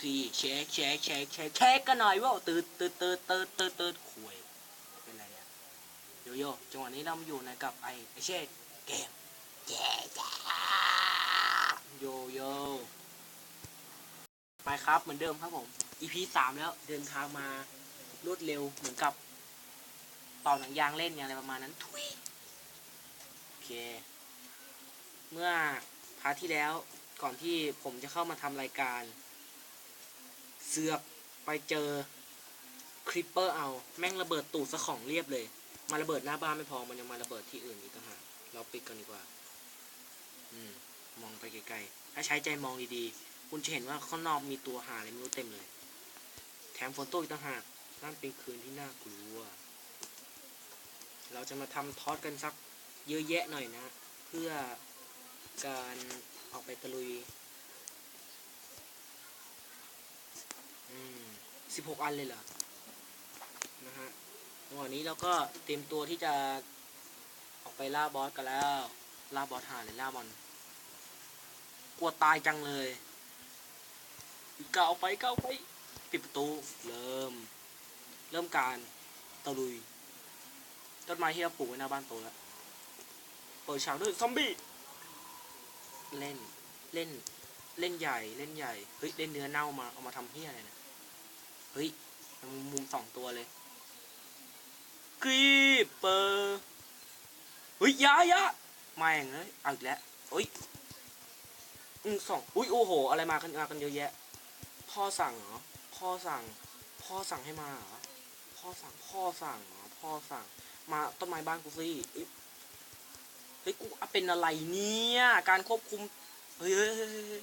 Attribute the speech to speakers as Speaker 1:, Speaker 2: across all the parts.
Speaker 1: three เช็คเช็คเช็คเช็คเช็คกันหน่อยว่าตืดตืดตืดตืดตืดตืดคุยเป็นไรเนี่ยโยโย่จังหวะนี้เราอยู่ในกับไอไอเชคเกมเย้จ้าโยโย่ไปครับเหมือนเดิมครับผม EP สามแล้วเดินทางมารวดเร็วเหมือนกับเป่าหนังยางเล่นเนี่ยอะไรประมาณนั้นทุยโอเค เมื่อพาร์ทที่แล้วก่อนที่ผมจะเข้ามาทำรายการ เสือกไปเจอคริปเปอร์เอา แม่งระเบิดตูดสะของเรียบเลย มาระเบิดหน้าบ้านไม่พอมันยังมาระเบิดที่อื่นอีกต่างหากเราปิดกันดีกว่า อืม มองไปไกลๆ ถ้าใช้ใจมองดีๆ คุณจะเห็นว่าข้างนอกมีตัวหาอะไรไม่รู้เต็มเลย แถมฝนตกอีกต่างหากนั่นเป็นคืนที่น่ากลัว เราจะมาทำทอดกันสักเยอะแยะหน่อยนะ เพื่อการออกไปตะลุย อืม สิบหกอันเลยเหรอ นะฮะจังหวะนี้เราก็เตรียมตัวที่จะออกไปล่าบอสกันแล้ว ล่าบอสหาเลยล่ามอน กลัวตายจังเลยก้าวไปก้าวไป ปิดประตู เริ่ม เริ่มการตะลุย ต้นไม้ที่เราปลูกไว้หน้าบ้านโตแล้ว เปิดฉากด้วยซอมบี้ เล่น เล่น เล่นใหญ่ เล่นใหญ่ เฮ้ย เล่นเนื้อเน่ามา เอามาทำเฮียอะไรนะ ฮ้ยมันมุมสองตัวเลยกรีปเปอร์เฮ้ยยาอยามาอย่างเลยเอาอีกแล้วเฮ้ยอืมสองอุ้ยโอ้โห อะไรมากันมากันเยอะแยะ พ่อสั่งเหรอพ่อสั่ง พ่อสั่งให้มาเหรอพ่อสั่งพ่อสั่งเหรอพ่อสั่ง มาต้นไม้บ้านกูสิเฮ้ยกูเป็นอะไรเนี่ยการควบคุมเฮ้ยเฮ้ยเฮ้ยเฮ้ยเฮ้ย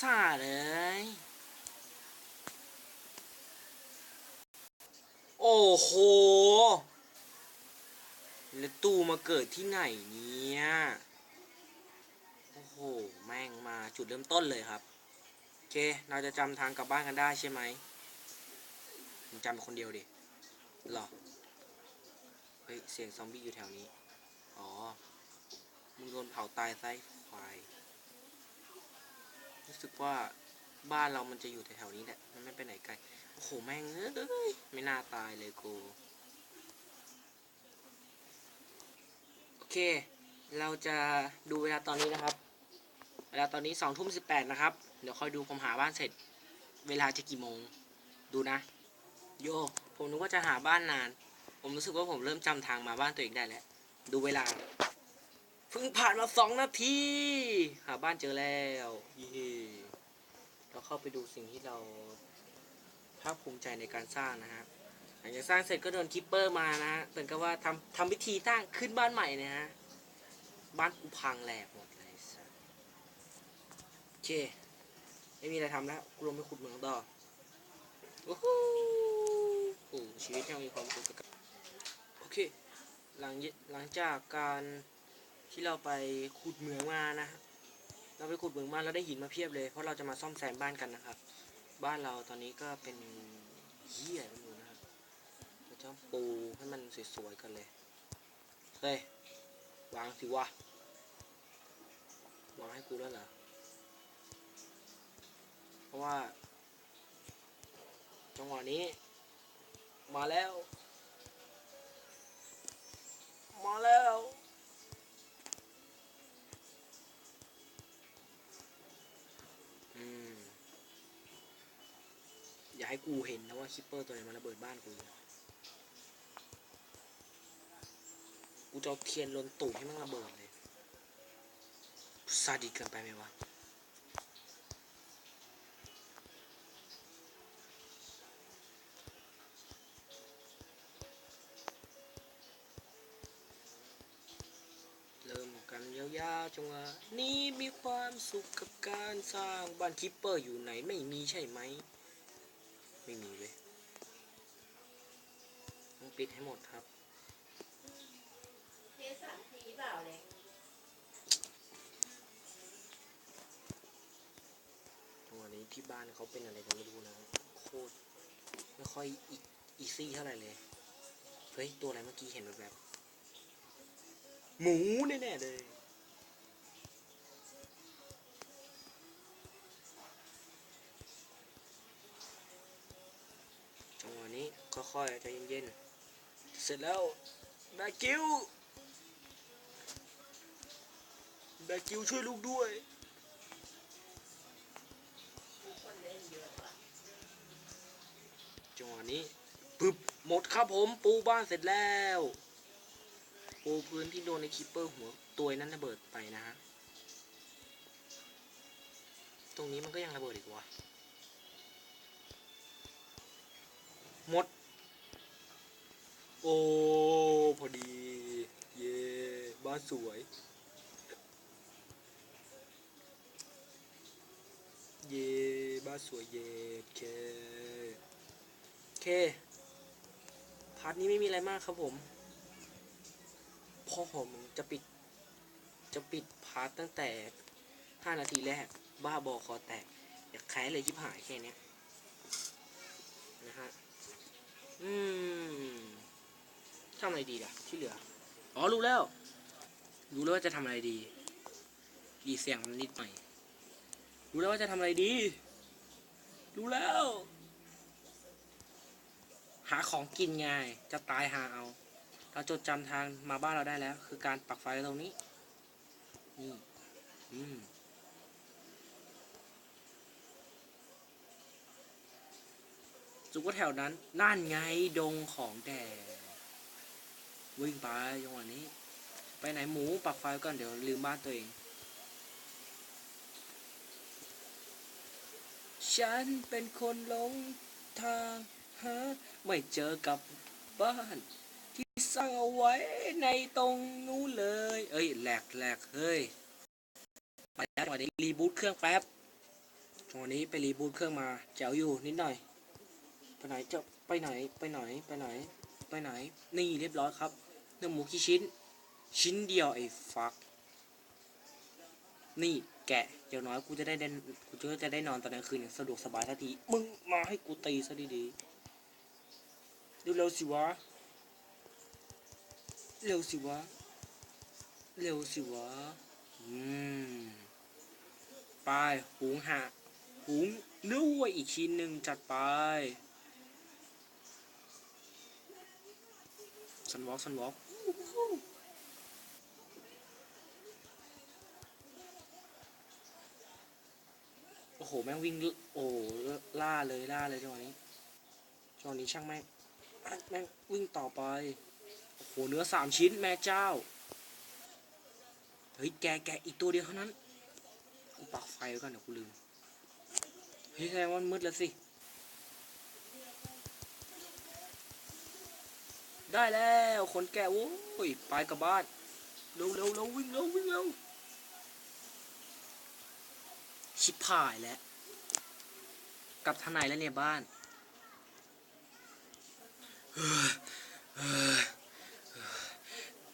Speaker 1: ซาเลย โอ้โห แล้วตู้มาเกิดที่ไหนเนี่ย โอ้โห แม่งมาจุดเริ่มต้นเลยครับ โอเค เราจะจำทางกลับบ้านกันได้ใช่ไหมผมจำเป็นคนเดียวดิหรอ เฮ้ย เสียงซอมบี้อยู่แถวนี้ อ๋อ มึงโดนเผาตายไส้ควาย รู้สึกว่าบ้านเรามันจะอยู่แถวๆนี้แหละ มันไม่ไปไหนไกล โอ้โห แม่งเอ้ย ไม่น่าตายเลยกู โอเค เราจะดูเวลาตอนนี้นะครับ เวลาตอนนี้สองทุ่มสิบแปดนะครับ เดี๋ยวคอยดูผมหาบ้านเสร็จ เวลาจะกี่โมง ดูนะ โย ผมนึกว่าจะหาบ้านนาน ผมรู้สึกว่าผมเริ่มจำทางมาบ้านตัวเองได้แล้ว ดูเวลา พิ่งผ่านมาสองนาที หาบ้านเจอแล้วเย้เราเข้าไปดูสิ่งที่เราภาคภูมิใจในการสร้างนะฮะหลังจากสร้างเสร็จก็โดนคิปเปอร์มานะฮะเหมือนกับว่าทำทำพิธีสร้างขึ้นบ้านใหม่เนะฮะ บ้านกูพังแหลกหมดเลยสัสโอเค ไม่มีอะไรทำแล้ว กูลงไปขุดเหมืองต่อ โอ้โหโอ้ชีวิตยังมีความสุขกับโอเค หลังหลังจากการ ที่เราไปขุดเหมืองมานะเราไปขุดเหมืองมาแล้วได้หินมาเพียบเลย เพราะเราจะมาซ่อมแซมบ้านกันนะครับ บ้านเราตอนนี้ก็เป็นเหี้ยไปหมดนะครับเราจะปูให้มันสวยๆกันเลยเฮ้ยวางสิวะวางให้กูแล้วเหรอเพราะว่า จังหวะนี้ มาแล้ว มาแล้ว อย่าให้กูเห็นนะว่าคิปเปอร์ตัวไหนมาระเบิดบ้านกู กูจะเอาเทียนลนตูดให้มันระเบิดเลยซาดิเกินไปไหมวะเริ่มกันยาวๆจังวะนี้มีความสุขกับการสร้างบ้านคิปเปอร์อยู่ไหนไม่มีใช่ไหม ไม่มีเว้ยต้องปิดให้หมดครับ
Speaker 2: เทสามทีเปล่าเลย
Speaker 1: จังหวะนี้ที่บ้านเขาเป็นอะไรกันไม่รู้นะโคตรไม่ค่อยอีอีซี่เท่าไหร่เลย เฮ้ย ตัวอะไรเมื่อกี้เห็นแบบแบบๆหมูแน่ๆเลย ค่อยๆใจเย็นๆ เสร็จแล้วแบกิวแบกิวช่วยลูกด้วยจังหวะนี้ปึ๊บหมดครับผมปูบ้านเสร็จแล้วปูพื้นที่โดนในคิปเปอร์หัวตัวนั้นระเบิดไปนะฮะตรงนี้มันก็ยังระเบิดอีกวะหมด โอ้ พอดี เย่บ้านสวย เย่บ้านสวยเย่เคเคพาร์ทนี้ไม่มีอะไรมากครับผมพ่อผมจะปิด จะปิดพาร์ทตั้งแต่ 5 นาทีแรก บ้าบอคอแตก อยากแค้เลยยิบหายแค่นี้นะฮะ อืม ทำอะไรดีล่ะ ที่เหลือ อ๋อรู้แล้ว รู้แล้วว่าจะทำอะไรดี ดีเสียงมันนิดหน่อย รู้แล้วว่าจะทำอะไรดี รู้แล้ว หาของกินไงจะตายหาเอา เราจดจำทางมาบ้านเราได้แล้ว คือการปักไฟตรงนี้ นี่ อืมจุกว่าแถวนั้น นั่นไงดงของแดง วิ่งไปจังหวะนี้ ไปไหนหมูปักไฟก่อนเดี๋ยวลืมบ้านตัวเอง ฉันเป็นคนหลงทางหาไม่เจอกับบ้าน ที่สร้างเอาไว้ในตรงนู้นเลย เอ้ยแหลกแหลกเฮ้ยไปแล้วจังหวะนี้รีบูตเครื่องแป๊บจังหวะนี้ไปรีบูตเครื่องมาแจ๋วอยู่นิดหน่อย ไปไหนจะไปไหนไปไหนไปไหน ไปไหน นี่เรียบร้อยครับ นื้อหมูกี่ชิ้น ชิ้นเดียวไอ้ฟัก นี่แกะอย่างน้อยกูจะได้เดนกูจะจะได้นอนตอนกลางคืนอย่างสะดวกสบายสักที มึงมาให้กูตีซะดีๆ เร็วๆสิวะ เร็วสิวะ เร็วสิวะ อืม ไปหุงหะหุงเนื้อวัวอีกชิ้นหนึ่งจัดไปสันวอล์กสันวอล์ก โอ้โห แม่งวิ่ง โอ้ล่าเลยล่าเลยจังหวะนี้จังหวะนี้ช่างแม่ง แม่งวิ่งต่อไป โอ้โห เนื้อสามชิ้นแม่เจ้า เฮ้ย แกแกอีกตัวเดียวเท่านั้นกูปักไฟไว้ก่อนเดี๋ยวกูลืม เฮ้ยแสดงว่ามันมืดแล้วสิ ได้แล้วคนแก่โว้ยไปกับบ้านเร็วเร็วเร็ววิ่งเร็ววิ่งเร็วชิบหายแล้วกับทนางไหนแล้วเนี่ยบ้าน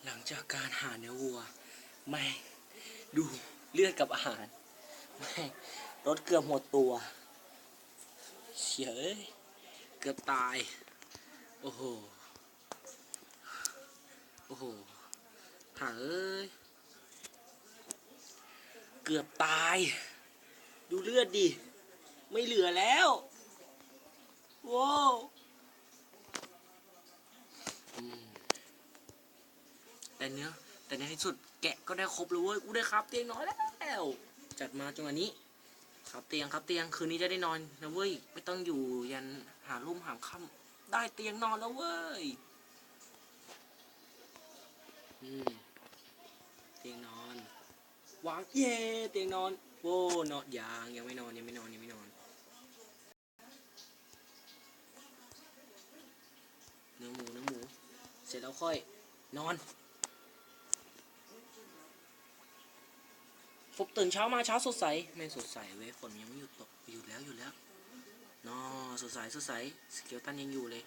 Speaker 1: หลังจากการหาเนื้อวัวแม่ดูเลือดกับอาหารแม่รถเกือบหมดตัวเฉยเอ้ยเกือบตาย โอ้โห โอ้โหหาเอ้ย เกือบตาย ดูเลือดดิ ไม่เหลือแล้วว้าวแต่เนื้อแต่ในที่สุดแกะก็ได้ครบเลยเว้ย กูได้ครับเตียงน้อยแล้ว จัดมาจังหวะนี้ ครับเตียงครับเตียงคืนนี้จะได้นอนนะเว้ย ไม่ต้องอยู่ยันหารุ่มหาค่ำได้เตียงนอนแล้วเว้ย อืมเตียงนอนวางเย่เตียงนอนโว้นอนยังยังไม่นอนยังไม่นอนยังไม่นอนเนื้อหมูเนื้อหมู เสร็จแล้วค่อย นอนปุ๊บตื่นเช้ามาเช้าสดใสไม่สดใสเว้ยฝนยังไม่หยุดตกหยุดแล้วหยุดแล้วนอสดใสสดใสสเกลตันยังอยู่เลย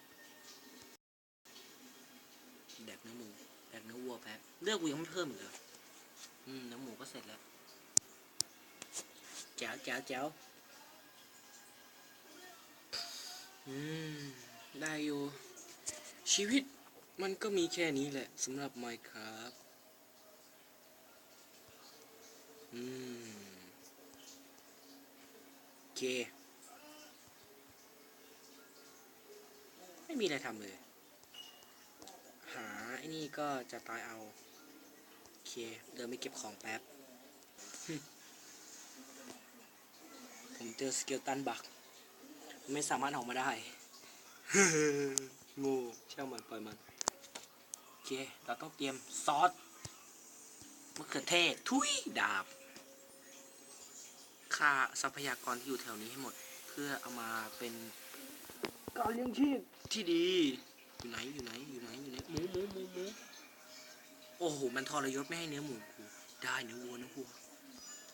Speaker 1: แดกเนื้อหมู แดกเนื้อวัวแป๊บเลือกกูยังไม่เพิ่มอีกเหรออืมเนื้อหมูก็เสร็จแล้วแจ๋วแจ๋วแจ๋วอืม ได้อยู่ ชีวิตมันก็มีแค่นี้แหละสำหรับไมค์ครับอืมโอเคไอ้ไม่มีอะไรทำเลย ไอ้นี่ก็จะตายเอา โอเค เดินไปเก็บของแป๊บ ผมเจอสเกลตันบัก ไม่สามารถออกมาได้ งูเช่ามันปล่อยมัน โอเค เราต้องเตรียมซอสมะเขือเทศ ทุยดาบค่าทรัพยากรที่อยู่แถวนี้ให้หมด เพื่อเอามาเป็นการเลี้ยงชีพที่ดี อยู่ไหนอยู่ไหนอยู่ไหน อ้โห มันทรยศไม่ให้เนื้อหมูกู ได้เนื้อวัวเนื้อวัว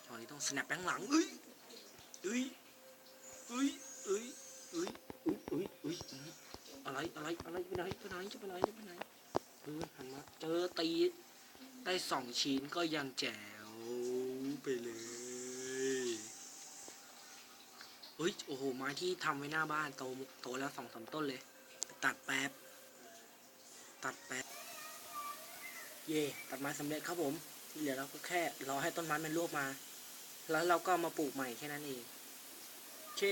Speaker 1: ตอนนี้ต้องสแนปแบงหลังเอ้ยเอ้ยเอ้ยเอ้ยเอ้ยเอ้ยเอ้ยเอ้ยเอ้ยอะไร อะไร อะไรไปไหนไปไหนจะไปไหนจะไปไหนเออหันมา เจอตี ได้สองชิ้นก็ยังแจ๋วไปเลยเฮ้ย โอ้โห ไม้ที่ทำไว้หน้าบ้านโต โตแล้วสองสามต้นเลย ตัดแป๊บ ตัดแป๊บ เย่ตัดไม้สำเร็จครับผม ที่เหลือเราก็แค่รอให้ต้นไม้มันรวบมา แล้วเราก็มาปลูกใหม่แค่นั้นเองโอเค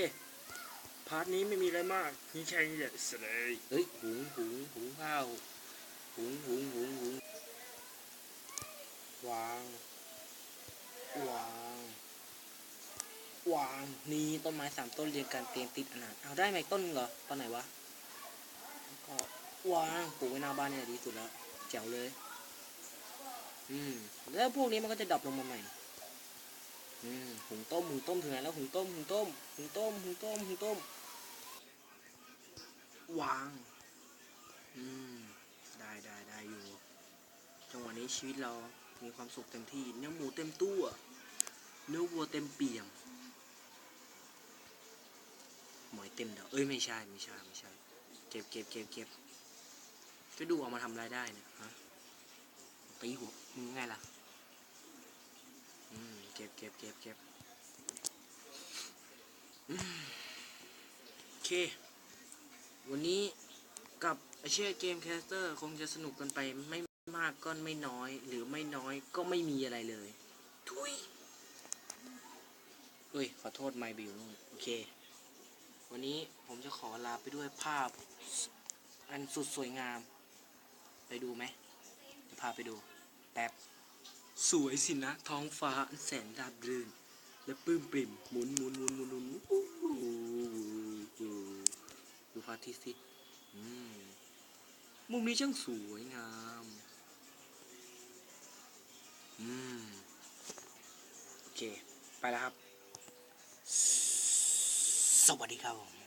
Speaker 1: พาร์ทนี้ไม่มีอะไรมากนี่แค่นี้แหละสเลยเฮ้ยหุงหุงหุงข้าวหุงหุงหุงหุงวาง วาง วางนี่ต้นไม้สามต้นเรียงกันเตียงติดอนาถเอาได้ไหมต้นหนึ่งเหรอตอนไหนวะแล้วก็วางปลูกไว้หน้าบ้านเนี่ยดีสุดแล้วแจ๋วเลย อืมแล้วพวกนี้มันก็จะดรอปลงมาใหม่ อืมหุงต้มหุงต้มถึงไหนแล้วหุงต้มหุงต้มหุงต้มหุงต้มหุงต้มวาง อืม ได้ได้ได้อยู่ จังหวะนี้ชีวิตเรามีความสุขเต็มที่ เนื้อหมูเต็มตู้เนื้อวัวเต็มเปี่ยม หมอยเต็มเด้อเอ้ยไม่ใช่ไม่ใช่ไม่ใช่ เก็บเก็บเก็บเก็บก็ดูเอามาทำรายได้เนี่ยฮะ ตีหัวมึงไงล่ะ อืม เก็บเก็บเก็บเก็บโอเค วันนี้กับไอเช่เกมแคสเตอร์คงจะสนุกกันไปไม่มากก็ไม่น้อย หรือไม่น้อยก็ไม่มีอะไรเลย ทุยเอ้ย ขอโทษไมบิวนู่นโอเค วันนี้ผมจะขอลาไปด้วยภาพ อันสุดสวยงาม ไปดูไหมจะพาไปดู ป๊บ สวยสินะ ท้องฟ้าอันแสนราบรื่น และปลื้มปริ่มหมุนหมุนหมุนหมุนหมุนดูพระอาทิตย์สิมมุมนี้ช่างสวยงามอืมโอเค ไปแล้วครับ สวัสดีครับผม